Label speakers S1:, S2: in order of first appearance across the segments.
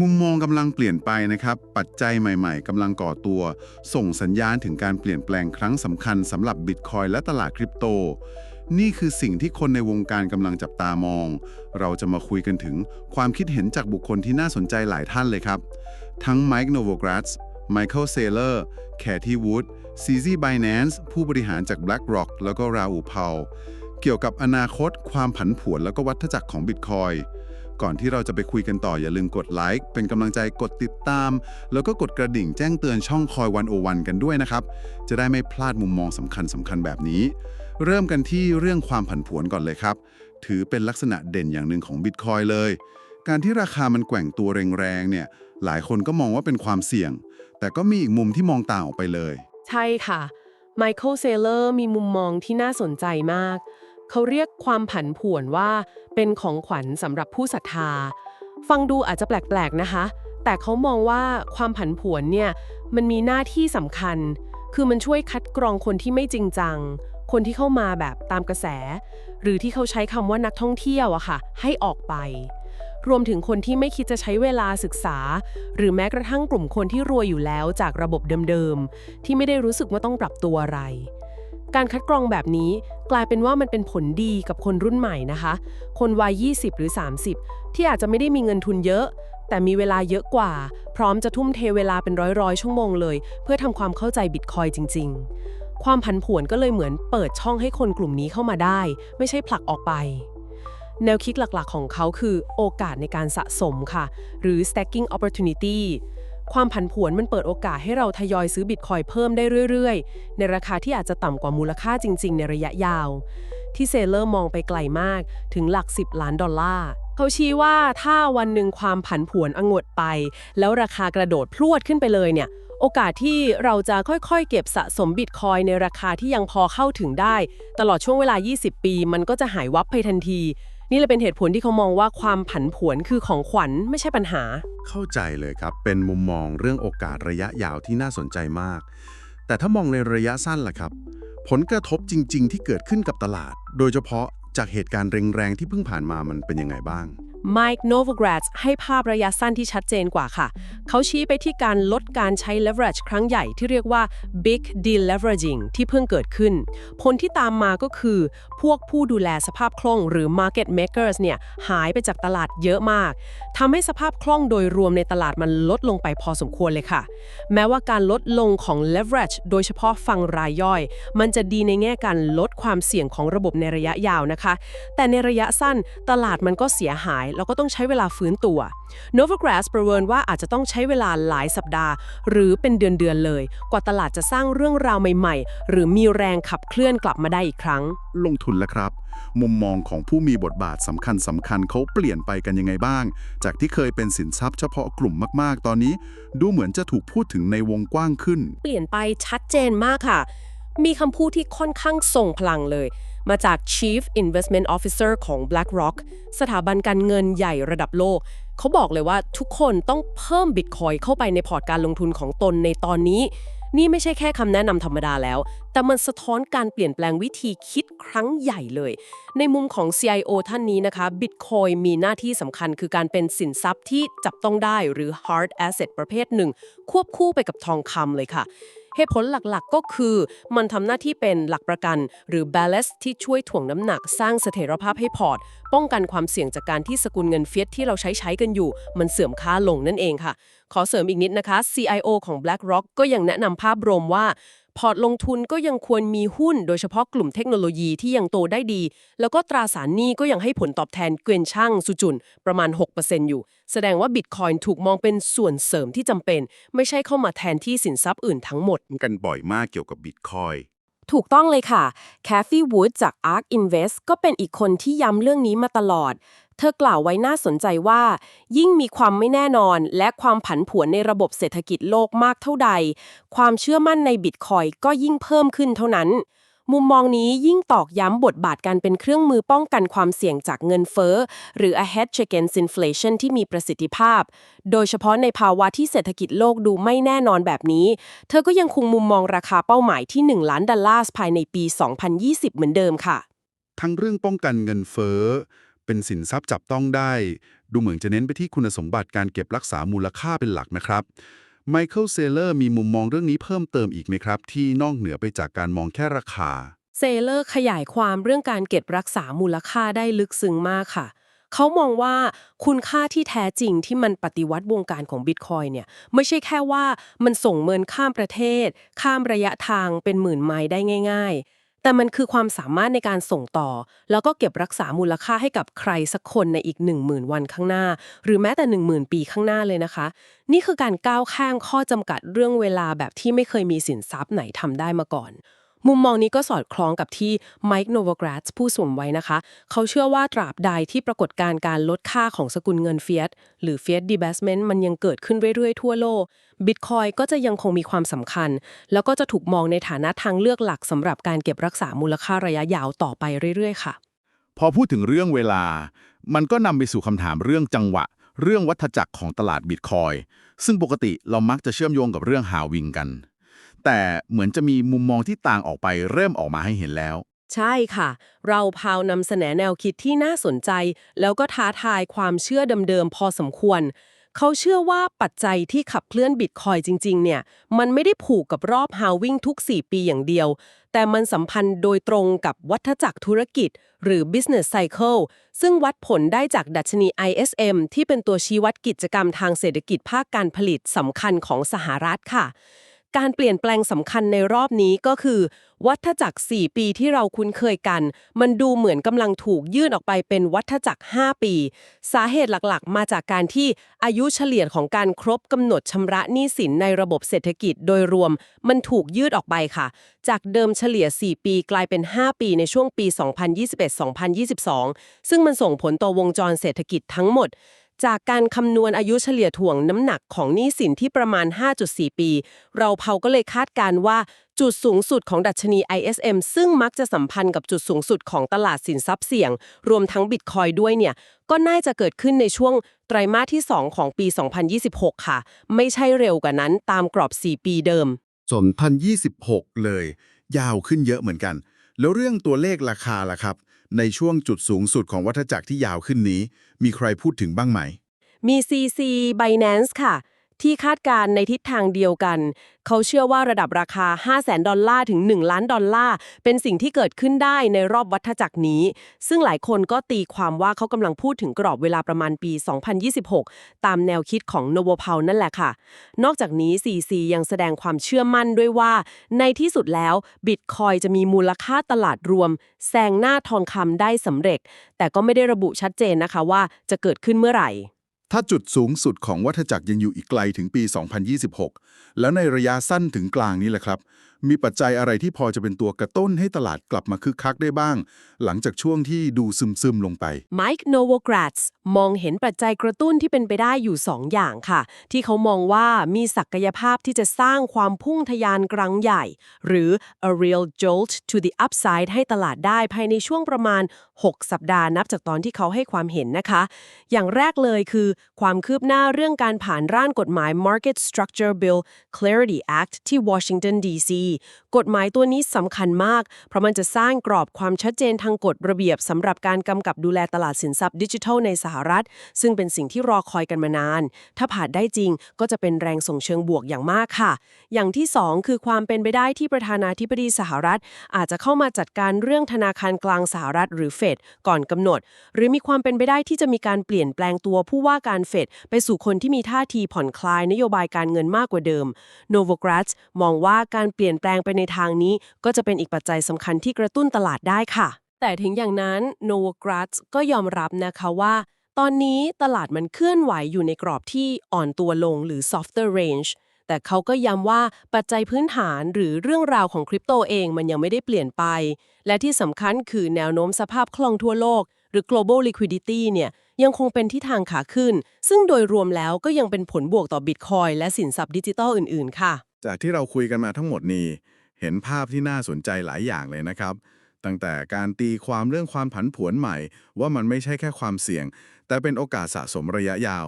S1: มุมมองกำลังเปลี่ยนไปนะครับ ปัจจัยใหม่ๆกำลังก่อตัว ส่งสัญญาณถึงการเปลี่ยนแปลงครั้งสำคัญสำหรับบิตคอยและตลาดคริปโต นี่คือสิ่งที่คนในวงการกำลังจับตามอง เราจะมาคุยกันถึงความคิดเห็นจากบุคคลที่น่าสนใจหลายท่านเลยครับ ทั้งไมค์โนโวกรัสไมเคิลเซเลอร์แคที่วูดซีซีไบแนนซ์ผู้บริหารจาก BlackRock แล้วก็ราอูเพาเกี่ยวกับอนาคต ความผันผวนแล้วก็วัฏจักรของบิตคอย ก่อนที่เราจะไปคุยกันต่ออย่าลืมกดไลค์เป็นกำลังใจกดติดตาม แล้วก็กดกระดิ่งแจ้งเตือนช่องคอยวันโอวันกันด้วยนะครับ จะได้ไม่พลาดมุมมองสำคัญสำคัญแบบนี้ เริ่มกันที่เรื่องความผันผวนก่อนเลยครับ ถือเป็นลักษณะเด่นอย่างหนึ่งของบิตคอยเลย การที่ราคามันแกว่งตัวแรงๆเนี่ยหลายคนก็มองว่าเป็นความเสี่ยง แต่ก็มีอีกมุมที่มองต่างออกไปเลย
S2: ใช่ค่ะไมเคิลเซเลอร์มีมุมมองที่น่าสนใจมาก เขาเรียกความผันผวนว่า เป็นของขวัญสำหรับผู้ศรัทธา ฟังดูอาจจะแปลกๆนะคะ แต่เขามองว่าความผันผวนเนี่ยมันมีหน้าที่สำคัญ คือมันช่วยคัดกรองคนที่ไม่จริงจัง คนที่เข้ามาแบบตามกระแส หรือที่เขาใช้คำว่านักท่องเที่ยวอะค่ะ ให้ออกไป รวมถึงคนที่ไม่คิดจะใช้เวลาศึกษา หรือแม้กระทั่งกลุ่มคนที่รวยอยู่แล้วจากระบบเดิมๆที่ไม่ได้รู้สึกว่าต้องปรับตัวอะไร การคัดกรองแบบนี้กลายเป็นว่ามันเป็นผลดีกับคนรุ่นใหม่นะคะ คนวัย 20 หรือ 30 ที่อาจจะไม่ได้มีเงินทุนเยอะ แต่มีเวลาเยอะกว่า พร้อมจะทุ่มเทเวลาเป็นร้อยๆ ชั่วโมงเลย เพื่อทำความเข้าใจบิตคอยจริง ๆ ความผันผวนก็เลยเหมือนเปิดช่องให้คนกลุ่มนี้เข้ามาได้ ไม่ใช่ผลักออกไป แนวคิดหลักๆ ของเขาคือโอกาสในการสะสมค่ะ หรือ stacking opportunity ความผันผวนมันเปิดโอกาสให้เราทยอยซื้อบิตคอยเพิ่มได้เรื่อยๆ ในราคาที่อาจจะต่ำกว่ามูลค่าจริง ๆ ในระยะยาว ที่เซเลอร์มองไปไกลมากถึงหลัก 10 ล้านดอลลาร์เขาชี้ว่าถ้าวันหนึ่งความผันผวนองดไป แล้วราคากระโดดพรวดขึ้นไปเลยเนี่ยโอกาสที่เราจะค่อยๆ เก็บสะสมบิตคอยในราคาที่ยังพอเข้าถึงได้ ตลอดช่วงเวลา 20 ปี มันก็จะหายวับไปทันที นี่เลยเป็นเหตุผลที่เขามองว่าความผันผวนคือของขวัญไม่ใช่ปัญหา
S1: เข้าใจเลยครับ เป็นมุมมองเรื่องโอกาสระยะยาวที่น่าสนใจมาก แต่ถ้ามองในระยะสั้นล่ะครับ ผลกระทบจริง ๆ ที่เกิดขึ้นกับตลาด โดยเฉพาะจากเหตุการณ์แรงๆที่เพิ่งผ่านมามันเป็นยังไงบ้าง
S2: ไมค์โน v กราสให้ภาพระยะสั้นที่ชัดเจนกว่าค่ะ เขาชี้ไปที่การลดการใช้ leverage ครั้งใหญ่ที่เรียกว่า big deleveraging ที่เพิ่งเกิดขึ้น ผลที่ตามมาก็คือ พวกผู้ดูแลสภาพคล่องหรือ market makers เนี่ยหายไปจากตลาดเยอะมากทำให้สภาพคล่องโดยรวมในตลาดมันลดลงไปพอสมควรเลยค่ะ แม้ว่าการลดลงของ leverage โดยเฉพาะฟังรายย่อย มันจะดีในแง่การลดความเสี่ยงของระบบในระยะยาวนะคะ แต่ในระยะสั้นตลาดมันก็เสียหายแล้วก็ต้องใช้เวลาฟื้นตัว Novogratz ประเมินว่าอาจจะต้องใช้เวลาหลายสัปดาห์ หรือเป็นเดือนๆเลย กว่าตลาดจะสร้างเรื่องราวใหม่ๆ หรือมีแรงขับเคลื่อนกลับมาได้อีกครั้ง
S1: ลงทุนแล้วครับ มุมมองของผู้มีบทบาทสำคัญสำคัญเขาเปลี่ยนไปกันยังไงบ้าง จากที่เคยเป็นสินทรัพย์เฉพาะกลุ่มมากๆ ตอนนี้ ดูเหมือนจะถูกพูดถึงในวงกว้างขึ้น
S2: เปลี่ยนไปชัดเจนมากค่ะ มีคำพูดที่ค่อนข้างส่งพลังเลย มาจาก Chief Investment Officer ของ BlackRock สถาบันการเงินใหญ่ระดับโลก เขาบอกเลยว่าทุกคนต้องเพิ่มบิตคอยเข้าไปในพอร์ตการลงทุนของตนในตอนนี้ นี่ไม่ใช่แค่คำแนะนำธรรมดาแล้ว แต่มันสะท้อนการเปลี่ยนแปลงวิธีคิดครั้งใหญ่เลย ในมุมของ CIO ท่านนี้นะคะ Bitcoin มีหน้าที่สำคัญคือการเป็นสินทรัพย์ที่จับต้องได้หรือ hard asset ประเภทหนึ่ง ควบคู่ไปกับทองคำเลยค่ะ เหตุผลหลักๆ ก็คือมันทำหน้าที่เป็นหลักประกัน หรือ ballast ที่ช่วยถ่วงน้ำหนักสร้างเสถียรภาพให้พอร์ต ป้องกันความเสี่ยงจากการที่สกุลเงินเฟียสที่เราใช้ใช้กันอยู่ มันเสื่อมค่าลงนั่นเองค่ะ ขอเสริมอีกนิดนะคะ CIO ของ BlackRock ก็ยังแนะนำภาพรวมว่า พอร์ตลงทุนก็ยังควรมีหุ้น โดยเฉพาะกลุ่มเทคโนโลยีที่ยังโตได้ดี แล้วก็ตราสารหนี้ก็ยังให้ผลตอบแทนเกวียนช่างสุจุนประมาณ 6%อยู่ แสดงว่าบิตคอยน์ถูกมองเป็นส่วนเสริมที่จำเป็น ไม่ใช่เข้ามาแทนที่สินทรัพย์อื่นทั้งหมด
S1: กันบ่อยมากเกี่ยวกับบิตคอย
S2: ถูกต้องเลยค่ะ แคฟฟี่วูดจาก ARK Invest ก็เป็นอีกคนที่ย้ำเรื่องนี้มาตลอดเธอกล่าวไว้น่าสนใจว่า ยิ่งมีความไม่แน่นอนและความผันผวนในระบบเศรษฐกิจโลกมากเท่าใด ความเชื่อมั่นในบิตคอยก็ยิ่งเพิ่มขึ้นเท่านั้น มุมมองนี้ยิ่งตอกย้ำบทบาทการเป็นเครื่องมือป้องกันความเสี่ยงจากเงินเฟ้อ หรือ a hedge against inflation ที่มีประสิทธิภาพ โดยเฉพาะในภาวะที่เศรษฐกิจโลกดูไม่แน่นอนแบบนี้ เธอก็ยังคงมุมมองราคาเป้าหมายที่ 1 ล้านดอลลาร์ภายในปี 2020 เหมือนเดิมค่ะ
S1: ทั้งเรื่องป้องกันเงินเฟ้อ
S3: เป็นสินทรัพย์จับต้องได้ ดูเหมือนจะเน้นไปที่คุณสมบัติการเก็บรักษามูลค่าเป็นหลักนะครับไมเคิลเซเลอร์มีมุมมองเรื่องนี้เพิ่มเติมอีกไหมครับ ที่นอกเหนือไปจากการมองแค่ราคา
S2: เซเลอร์ขยายความเรื่องการเก็บรักษามูลค่าได้ลึกซึ้งมากค่ะ เขามองว่าคุณค่าที่แท้จริงที่มันปฏิวัติวงการของบิตคอยเนี่ย ไม่ใช่แค่ว่ามันส่งเงินข้ามประเทศ ข้ามระยะทางเป็นหมื่นไมล์ได้ง่าย ๆ แต่มันคือความสามารถในการส่งต่อ แล้วก็เก็บรักษามูลค่าให้กับใครสักคนในอีก 10,000 วันข้างหน้า หรือแม้แต่ 10,000 ปีข้างหน้าเลยนะคะ นี่คือการก้าวข้ามข้อจำกัดเรื่องเวลาแบบที่ไม่เคยมีสินทรัพย์ไหนทำได้มาก่อน มุมมองนี้ก็สอดคล้องกับที่ไมค์โนโวกราสผู้สวมไว้นะคะ เขาเชื่อว่าตราบใดที่ปรากฏการณ์การลดค่าของสกุลเงินเฟียสหรือเฟียสดีเบสเมนต์มันยังเกิดขึ้นเรื่อยๆ ทั่วโลกบิตคอยก็จะยังคงมีความสำคัญ แล้วก็จะถูกมองในฐานะทางเลือกหลักสำหรับการเก็บรักษามูลค่าระยะยาวต่อไปเรื่อยๆ ค่ะ
S4: พอพูดถึงเรื่องเวลา มันก็นำไปสู่คำถามเรื่องจังหวะ เรื่องวัฏจักรของตลาดบิตคอยซึ่งปกติเรามักจะเชื่อมโยงกับเรื่องฮาวิงกัน แต่เหมือนจะมีมุมมองที่ต่างออกไปเริ่มออกมาให้เห็นแล้ว
S2: ใช่ค่ะ เราพาวนำเสนอแนวคิดที่น่าสนใจ แล้วก็ท้าทายความเชื่อเดิมๆพอสมควร เขาเชื่อว่าปัจจัยที่ขับเคลื่อนบิตคอยจริง ๆ เนี่ย มันไม่ได้ผูกกับรอบฮาวิ่งทุก 4 ปีอย่างเดียว แต่มันสัมพันธ์โดยตรงกับวัฏจักรธุรกิจ หรือ business cycle ซึ่งวัดผลได้จากดัชนี ISM ที่เป็นตัวชี้วัดกิจกรรมทางเศรษฐกิจภาคการผลิตสำคัญของสหรัฐค่ะ การเปลี่ยนแปลงสำคัญในรอบนี้ก็คือ วัฏจักร 4 ปีที่เราคุ้นเคยกัน มันดูเหมือนกำลังถูกยื่นออกไปเป็นวัฏจักร 5 ปี สาเหตุหลักๆ มาจากการที่อายุเฉลี่ยของการครบกำหนดชำระหนี้สินในระบบเศรษฐกิจโดยรวม มันถูกยืดออกไปค่ะ จากเดิมเฉลี่ย 4 ปีกลายเป็น 5 ปีในช่วงปี 2021-2022 ซึ่งมันส่งผลต่อวงจรเศรษฐกิจทั้งหมด จากการคำนวณอายุเฉลี่ยถ่วงน้ำหนักของหนี้สินที่ประมาณ 5.4 ปี เราเผาก็เลยคาดการณ์ว่าจุดสูงสุดของดัชนี ISM ซึ่งมักจะสัมพันธ์กับจุดสูงสุดของตลาดสินทรัพย์เสี่ยง รวมทั้งบิตคอยด้วยเนี่ย ก็น่าจะเกิดขึ้นในช่วงไตรมาสที่ 2 ของปี 2026 ค่ะ ไม่ใช่เร็วกว่านั้นตามกรอบ 4 ปีเดิม
S1: 2026 เลย ยาวขึ้นเยอะเหมือนกัน แล้วเรื่องตัวเลขราคาล่ะครับ ในช่วงจุดสูงสุดของวัฏจักรที่ยาวขึ้นนี้ มีใครพูดถึงบ้างไหม
S2: มี CC Binance ค่ะ ที่คาดการณ์ในทิศทางเดียวกัน เขาเชื่อว่าระดับราคา 5 0 0แสนดอลลาร์ถึง 1 ล้านดอลลาร์ เป็นสิ่งที่เกิดขึ้นได้ในรอบวัฏจักรนี้ ซึ่งหลายคนก็ตีความว่าเขากำลังพูดถึงกรอบเวลาประมาณปี 2026 ตามแนวคิดของ n o v o p a l นั่นแหละค่ะ นอกจากนี้ CC ยังแสดงความเชื่อมั่นด้วยว่า ในที่สุดแล้วบิตคอยจะมีมูลค่าตลาดรวมแซงหน้าทองคำได้สำเร็จ แต่ก็ไม่ได้ระบุชัดเจนนะคะว่าจะเกิดขึ้นเมื่อไหร่
S1: ถ้าจุดสูงสุดของวัฏจักรยังอยู่อีกไกลถึงปี 2026 แล้วในระยะสั้นถึงกลางนี้แหละครับ มีปัจจัยอะไรที่พอจะเป็นตัวกระตุ้นให้ตลาดกลับมาคึกคักได้บ้าง หลังจากช่วงที่ดูซึมๆลงไป
S2: ไมค์โนโวกราตส์มองเห็นปัจจัยกระตุ้นที่เป็นไปได้อยู่ 2 อย่างค่ะ ที่เขามองว่ามีศักยภาพที่จะสร้างความพุ่งทะยานครั้งใหญ่ หรือ a real jolt to the upside ให้ตลาดได้ภายในช่วงประมาณ 6 สัปดาห์นับจากตอนที่เขาให้ความเห็นนะคะ อย่างแรกเลยคือ ความคืบหน้าเรื่องการผ่านร่างกฎหมาย Market Structure Bill Clarity Act ที่ Washington DC กฎหมายตัวนี้สำคัญมาก เพราะมันจะสร้างกรอบความชัดเจนทางกฎระเบียบสำหรับการกำกับดูแลตลาดสินทรัพย์ดิจิทัลในสหรัฐ ซึ่งเป็นสิ่งที่รอคอยกันมานาน ถ้าผ่านได้จริงก็จะเป็นแรงส่งเชิงบวกอย่างมากค่ะ อย่างที่ 2 คือความเป็นไปได้ที่ประธานาธิบดีสหรัฐ อาจจะเข้ามาจัดการเรื่องธนาคารกลางสหรัฐ หรือเฟดก่อนกำหนด หรือมีความเป็นไปได้ที่จะมีการเปลี่ยนแปลงตัวผู้ว่าการเฟดไปสู่คนที่มีท่าทีผ่อนคลายนโยบายการเงินมากกว่าเดิมโนโวกรัสมองว่าการเปลี่ยนแปลงไปในทางนี้ก็จะเป็นอีกปัจจัยสำคัญที่กระตุ้นตลาดได้ค่ะ แต่ถึงอย่างนั้นโนวกรัสก็ยอมรับนะคะว่า ตอนนี้ตลาดมันเคลื่อนไหวอยู่ในกรอบที่อ่อนตัวลงหรือ softer range แต่เขาก็ย้ำว่าปัจจัยพื้นฐานหรือเรื่องราวของคริปโตเองมันยังไม่ได้เปลี่ยนไป และที่สำคัญคือแนวโน้มสภาพคล่องทั่วโลก หรือ global liquidity เนี่ยยังคงเป็นที่ทางขาขึ้น ซึ่งโดยรวมแล้วก็ยังเป็นผลบวกต่อ Bitcoin และสินทรัพย์ดิจิทัลอื่น ๆ ค่ะ
S5: จากที่เราคุยกันมาทั้งหมดนี้ เห็นภาพที่น่าสนใจหลายอย่างเลยนะครับ ตั้งแต่การตีความเรื่องความผันผวนใหม่ ว่ามันไม่ใช่แค่ความเสี่ยง แต่เป็นโอกาสสะสมระยะยาว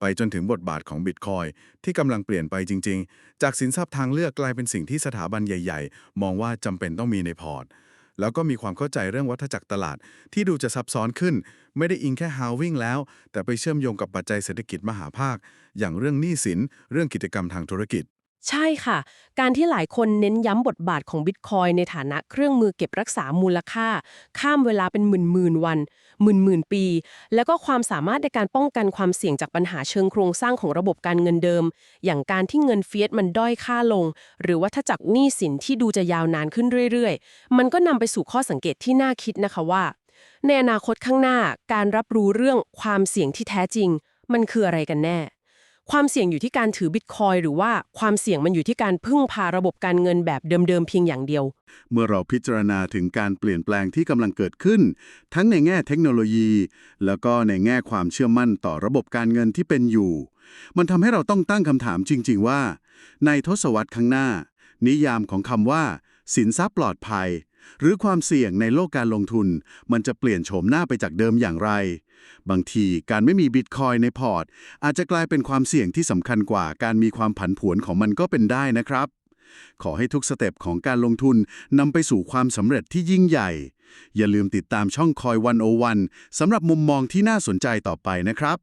S5: ไปจนถึงบทบาทของบิตคอยที่กำลังเปลี่ยนไปจริง ๆ จากสินทรัพย์ทางเลือกกลายเป็นสิ่งที่สถาบันใหญ่ ๆ มองว่าจำเป็นต้องมีในพอร์ต แล้วก็มีความเข้าใจเรื่องวัฏจักรตลาด ที่ดูจะซับซ้อนขึ้น ไม่ได้อิงแค่ halving แล้ว แต่ไปเชื่อมโยงกับปัจจัยเศรษฐกิจมหาภาค อย่างเรื่องหนี้สิน เรื่องกิจกรรมทางธุรกิจ
S2: ใช่ค่ะ การที่หลายคนเน้นย้ำบทบาทของบิตคอยในฐานะเครื่องมือเก็บรักษามูลค่า ข้ามเวลาเป็นหมื่นหมื่นวันหมื่นหมื่นปี แล้วก็ความสามารถในการป้องกันความเสี่ยงจากปัญหาเชิงโครงสร้างของระบบการเงินเดิม อย่างการที่เงินเฟียสมันด้อยค่าลง หรือว่าถ้าจากหนี้สินที่ดูจะยาวนานขึ้นเรื่อยๆ มันก็นำไปสู่ข้อสังเกตที่น่าคิดนะคะว่า ในอนาคตข้างหน้าการรับรู้เรื่องความเสี่ยงที่แท้จริง มันคืออะไรกันแน่ ความเสี่ยงอยู่ที่การถือบิตคอยหรือว่าความเสี่ยงมันอยู่ที่การพึ่งพาระบบการเงินแบบเดิมๆเพียงอย่างเดียว
S1: เมื่อเราพิจารณาถึงการเปลี่ยนแปลงที่กำลังเกิดขึ้น ทั้งในแง่เทคโนโลยี แล้วก็ในแง่ความเชื่อมั่นต่อระบบการเงินที่เป็นอยู่ มันทำให้เราต้องตั้งคำถามจริง ๆ ว่า ในทศวรรษข้างหน้า นิยามของคำว่า สินทรัพย์ปลอดภัย หรือความเสี่ยงในโลกการลงทุน มันจะเปลี่ยนโฉมหน้าไปจากเดิมอย่างไร บางทีการไม่มีบิตคอยในพอร์ต อาจจะกลายเป็นความเสี่ยงที่สำคัญกว่าการมีความผันผวนของมันก็เป็นได้นะครับ ขอให้ทุกสเต็ปของการลงทุนนำไปสู่ความสำเร็จที่ยิ่งใหญ่ อย่าลืมติดตามช่องคอยวันโอวันสำหรับมุมมองที่น่าสนใจต่อไปนะครับ